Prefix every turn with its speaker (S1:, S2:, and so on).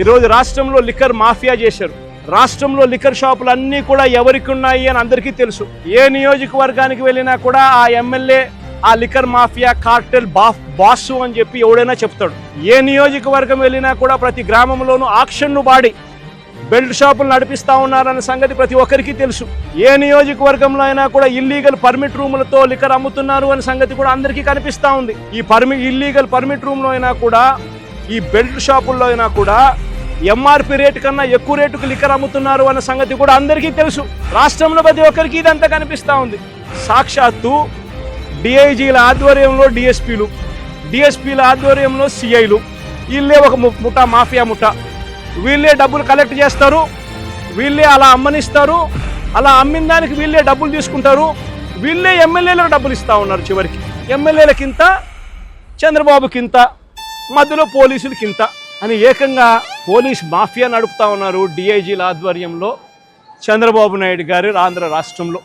S1: ఈరోజు రాష్ట్రంలో liquor mafia చేశారు. రాష్ట్రంలో లిక్కర్ షాపులు అన్నీ కూడా ఎవరికి ఉన్నాయి అని అందరికీ తెలుసు. ఏ నియోజకవర్గానికి వెళ్ళినా కూడా ఆ ఎమ్మెల్యే ఆ లిక్కర్ మాఫియా కార్టెల్ బాఫ్ బాసు అని చెప్పి ఎవడైనా చెప్తాడు. ఏ నియోజకవర్గం వెళ్ళినా కూడా ప్రతి గ్రామంలోనూ ఆక్షన్ను బాడి బెల్ట్ షాపులు నడిపిస్తా ఉన్నారన్న సంగతి ప్రతి ఒక్కరికి తెలుసు. ఏ నియోజకవర్గంలో అయినా కూడా ఇల్లీగల్ పర్మిట్ రూములతో లిక్కర్ అమ్ముతున్నారు అనే సంగతి కూడా అందరికీ కనిపిస్తూ ఉంది. ఈ పర్మి ఇల్లీగల్ పర్మిట్ రూమ్లో అయినా కూడా ఈ బెల్ట్ షాపుల్లో అయినా కూడా ఎంఆర్పి రేటు కన్నా ఎక్కువ రేటుకు లిక్కర్ అమ్ముతున్నారు అన్న సంగతి కూడా అందరికీ తెలుసు. రాష్ట్రంలో ప్రతి ఒక్కరికి ఇదంతా కనిపిస్తూ ఉంది. సాక్షాత్తు డిఐజీల ఆధ్వర్యంలో డిఎస్పీలు డిఎస్పీల ఆధ్వర్యంలో సిఐలు వీళ్ళే ఒక ముఠా మాఫియా ముఠా. వీళ్ళే డబ్బులు కలెక్ట్ చేస్తారు వీళ్ళే అలా అమ్మనిస్తారు అలా అమ్మిన దానికి వీళ్ళే డబ్బులు తీసుకుంటారు వీళ్ళే ఎమ్మెల్యేలకు డబ్బులు ఇస్తా ఉన్నారు చివరికి. ఎమ్మెల్యేలకింత చంద్రబాబుకింత మధ్యలో పోలీసులకింత అని ఏకంగా పోలీస్ మాఫియా నడుపుతా ఉన్నారు డిఐజీల ఆధ్వర్యంలో చంద్రబాబు నాయుడు గారు ఆంధ్ర రాష్ట్రంలో.